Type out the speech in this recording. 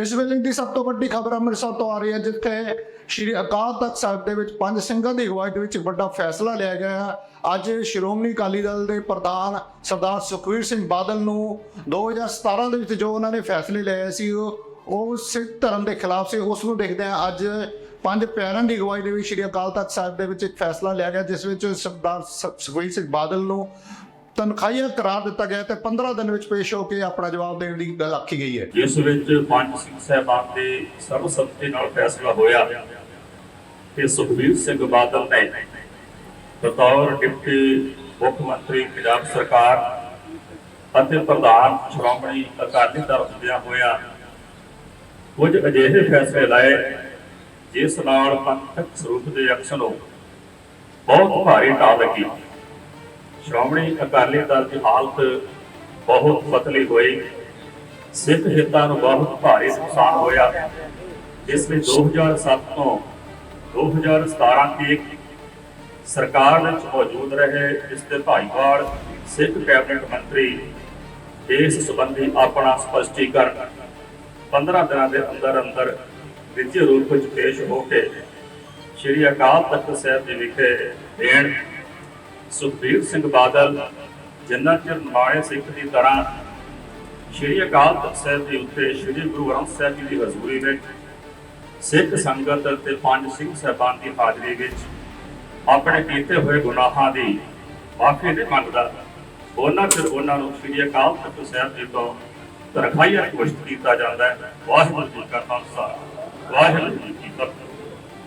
ਇਸ ਵੇਲੇ ਦੀ ਸਭ ਤੋਂ ਵੱਡੀ ਖਬਰ ਅੰਮ੍ਰਿਤਸਰ ਤੋਂ ਆ ਰਹੀ ਹੈ, ਜਿੱਥੇ ਸ਼੍ਰੀ ਅਕਾਲ ਤਖਤ ਸਾਹਿਬ ਦੇ ਵਿੱਚ ਪੰਜ ਸਿੰਘਾਂ ਦੀ ਅਗਵਾਈ ਦੇ ਵਿੱਚ ਵੱਡਾ ਫੈਸਲਾ ਲਿਆ ਗਿਆ ਹੈ। ਅੱਜ ਸ਼੍ਰੋਮਣੀ ਅਕਾਲੀ ਦਲ ਦੇ ਪ੍ਰਧਾਨ ਸਰਦਾਰ ਸੁਖਵੀਰ ਸਿੰਘ ਬਾਦਲ ਨੂੰ 2017 ਦੇ ਵਿੱਚ ਜੋ ਉਹਨਾਂ ਨੇ ਫੈਸਲੇ ਲਏ ਸੀ, ਉਹ ਸਿੱਖ ਧਰਮ ਦੇ ਖਿਲਾਫ ਸੀ। ਉਸ ਨੂੰ ਦੇਖਦੇ ਹਾਂ ਅੱਜ ਪੰਜ ਪਿਆਰਿਆਂ ਦੀ ਅਗਵਾਈ ਦੇ ਵਿੱਚ ਸ਼੍ਰੀ ਅਕਾਲ ਤਖਤ ਸਾਹਿਬ ਦੇ ਵਿੱਚ ਇੱਕ ਫੈਸਲਾ ਲਿਆ ਗਿਆ, ਜਿਸ ਵਿੱਚ ਸਰਦਾਰ ਸ- ਸੁਖਬੀਰ ਸਿੰਘ ਬਾਦਲ ਨੂੰ ਤਨਖਾਹੀਆ ਕਰਾਰ ਦਿੱਤਾ ਗਿਆ ਤੇ 15 ਦਿਨ ਵਿੱਚ ਪੇਸ਼ ਹੋ ਕੇ ਆਪਣਾ ਜਵਾਬ ਦੇਣ ਦੀ ਗੱਲ ਆਖੀ ਗਈ ਹੈ। ਜਿਸ ਵਿੱਚ ਪੰਜ ਸਿੰਘ ਸਾਹਿਬਾਨ ਦੇ ਸਰਬਸੰਮਤੀ ਨਾਲ ਫੈਸਲਾ ਹੋਇਆ ਕਿ ਸੁਖਬੀਰ ਸਿੰਘ ਬਾਦਲ ਨੇ ਬਤੌਰ ਡਿਪਟੀ ਮੁੱਖ ਮੰਤਰੀ, ਪੰਜਾਬ ਸਰਕਾਰ ਅਤੇ ਪ੍ਰਧਾਨ ਸ਼੍ਰੋਮਣੀ ਅਕਾਲੀ ਦਲ ਹੁੰਦਿਆਂ ਹੋਇਆ ਕੁਝ ਅਜਿਹੇ ਫੈਸਲੇ ਲਾਏ, ਜਿਸ ਨਾਲ ਪੰਥਕ ਸਰੂਪ ਦੇ ਐਕਸ਼ਨ ਨੂੰ ਬਹੁਤ ਭਾਰੀ ਢਾਹ ਲੱਗੀ। ਸ਼੍ਰੋਮਣੀ ਅਕਾਲੀ ਦਲ ਦੀ ਹਾਲਤ ਬਹੁਤ ਪਤਲੀ ਹੋਈ। ਸਿੱਖ ਹਿੱਤਾਂ ਨੂੰ ਬਹੁਤ ਭਾਰੀ ਨੁਕਸਾਨ ਹੋਇਆ। ਜਿਸ ਵਿੱਚ 2007 ਤੋਂ 2017 ਤੱਕ ਸਰਕਾਰ ਵਿੱਚ ਮੌਜੂਦ ਰਹੇ। ਇਸ 'ਤੇ ਭਾਈਵਾਲ, ਸਿੱਖ ਕੈਬਨਿਟ ਮੰਤਰੀ ਇਸ ਸੰਬੰਧੀ ਆਪਣਾ ਸਪਸ਼ਟੀਕਰਨ 15 ਦਿਨਾਂ ਦੇ ਅੰਦਰ ਅੰਦਰ ਵਿਧੀ ਰੂਪ ਵਿੱਚ ਪੇਸ਼ ਹੋ ਕੇ ਸ਼੍ਰੀ ਅਕਾਲ ਤਖਤ ਸਾਹਿਬ ਜੀ ਵਿਖੇ ਦੇਣ ਸੁਖਬੀਰ ਸਿੰਘ ਬਾਦਲ ਜਿਨ੍ਹਾਂ ਚਿਰ ਨਿਮਾਣੇ ਸਿੱਖ ਦੀ ਤਰ੍ਹਾਂ ਸ਼੍ਰੀ ਅਕਾਲ ਤਖਤ ਸਾਹਿਬ ਦੇ ਉੱਤੇ ਸ਼੍ਰੀ ਗੁਰੂ ਗ੍ਰੰਥ ਸਾਹਿਬ ਜੀ ਦੀ ਹਜ਼ੂਰੀ ਵਿੱਚ ਸਿੱਖ ਸੰਗਤ ਤੇ ਪੰਜ ਸਿੰਘ ਸਾਹਿਬਾਨ ਦੀ ਹਾਜ਼ਰੀ ਵਿੱਚ ਆਪਣੇ ਕੀਤੇ ਹੋਏ ਗੁਨਾਹਾਂ ਦੀ ਮਾਫੀ ਨਹੀਂ ਮੰਗਦਾ, ਉਹਨਾਂ ਚਿਰ ਉਹਨਾਂ ਨੂੰ ਸ਼੍ਰੀ ਅਕਾਲ ਤਖਤ ਸਾਹਿਬ ਜੀ ਤੋਂ ਤਰਖਾਈਆ ਘੋਸ਼ਿਤ ਕੀਤਾ ਜਾਂਦਾ ਹੈ। ਵਾਹਿਗੁਰੂ ਜੀ ਕਾ ਖਾਲਸਾ, ਵਾਹਿਗੁਰੂ ਜੀ